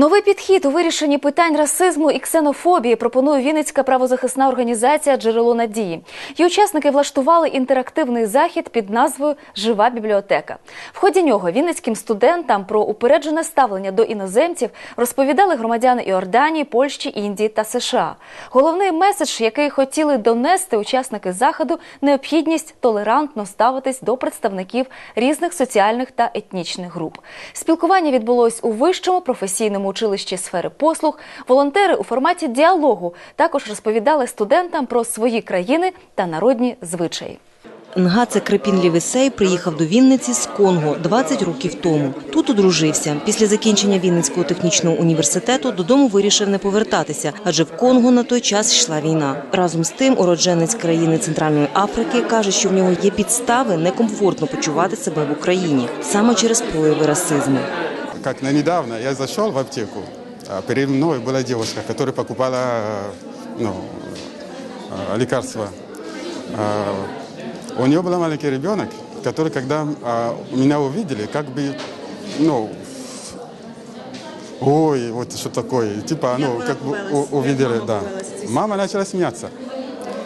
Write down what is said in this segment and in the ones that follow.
Новий підхід у вирішенні питань расизму і ксенофобії пропонує Вінницька правозахисна організація Джерело надії. Її учасники влаштували інтерактивний захід під назвою Жива бібліотека. В ході нього вінницьким студентам про упереджене ставлення до іноземців розповідали громадяни Іорданії, Польщі, Індії та США. Головний меседж, який хотіли донести учасники заходу, необхідність толерантно ставитись до представників різних соціальних та етнічних груп. Спілкування відбулось у вищому професійному училищі сфери послуг. Волонтери у форматі діалогу також розповідали студентам про свої країни та народні звичаї. Нгаце Крепін Лівесей приїхав до Вінниці з Конго 20 років тому. Тут одружився. Після закінчення Вінницького технічного університету додому вирішив не повертатися, адже в Конго на той час йшла війна. Разом з тим, уродженець країни Центральної Африки каже, що в нього є підстави некомфортно почувати себе в Україні саме через прояви расизму. Как на недавно я зашел в аптеку, а перед мной была девушка, которая покупала э, ну, э, лекарства. А, У нее был маленький ребенок, который, когда а, меня увидели, как бы, ну, ой, вот что такое, типа, ну, как бы увидели, да. Мама начала смеяться.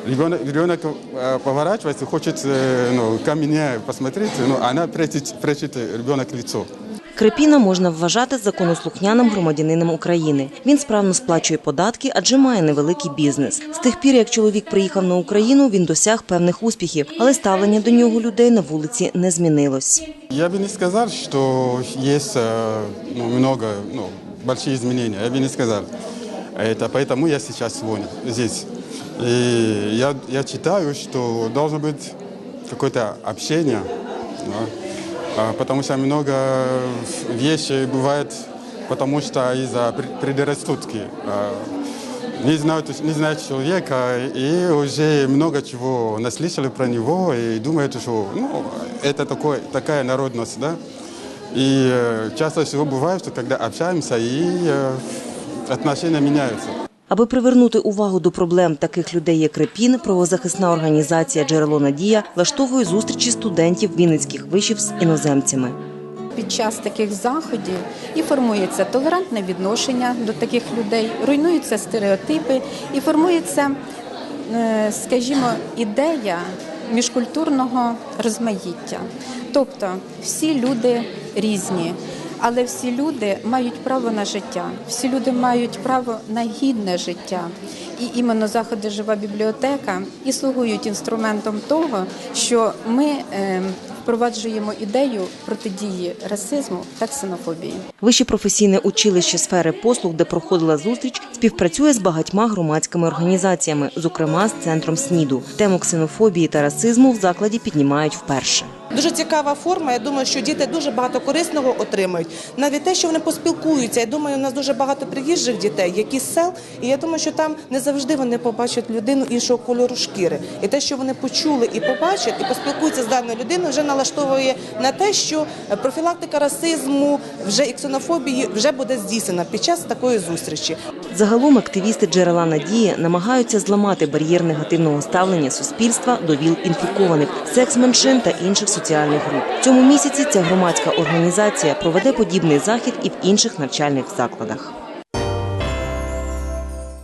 Ребенок, ребенок э, поворачивается, хочет ну, ко мне посмотреть, но она прячет, прячет ребенок лицо. Крепіна можна вважати законослухняним громадянином України. Він справно сплачує податки, адже має невеликий бізнес. З тих пір, як чоловік приїхав на Україну, він досяг певних успіхів, але ставлення до нього людей на вулиці не змінилось. Я бы не сказал, что есть э, ну, много, ну, большие изменения. Я бы не сказал. Это поэтому я сейчас вон, здесь. И я, я считаю, что должно быть какое-то общение, да, А, Потому что много вещей бывает, потому что из-за пр- предрассудки. А, Не знают, не знают человека и уже много чего наслышали про него и думают, что ну, это такой, такая народность, да. И э, часто всего бывает, что когда общаемся и э, отношения меняются. Аби привернути увагу до проблем таких людей, як Крепін, правозахисна організація Джерело Надія влаштовує зустрічі студентів вінницьких вишів з іноземцями. Під час таких заходів і формується толерантне відношення до таких людей, руйнуються стереотипи і формується, е, скажімо, ідея міжкультурного розмаїття. Тобто всі люди різні, але всі люди мають право на життя, всі люди мають право на гідне життя. І іменно заходи Жива бібліотека і слугують інструментом того, що ми е, впроваджуємо ідею протидії расизму та ксенофобії. Вище професійне училище сфери послуг, де проходила зустріч, співпрацює з багатьма громадськими організаціями, зокрема з центром СНІДу. Тему ксенофобії та расизму в закладі піднімають вперше. Дуже цікава форма. Я думаю, що діти дуже багато корисного отримають. Навіть те, що вони поспілкуються. Я думаю, у нас дуже багато приїжджих дітей, які з сел, і я думаю, що там не завжди вони побачать людину іншого кольору шкіри. І те, що вони почули і побачать, і поспілкуються з даною людиною, вже налаштовує на те, що профілактика расизму вже і ксенофобії вже буде здійснена під час такої зустрічі. Загалом активісти джерела надії намагаються зламати бар'єр негативного ставлення суспільства до віл інфікованих, секс-меншин та інших соціальних груп. В цьому місяці ця громадська організація проведе подібний захід і в інших навчальних закладах.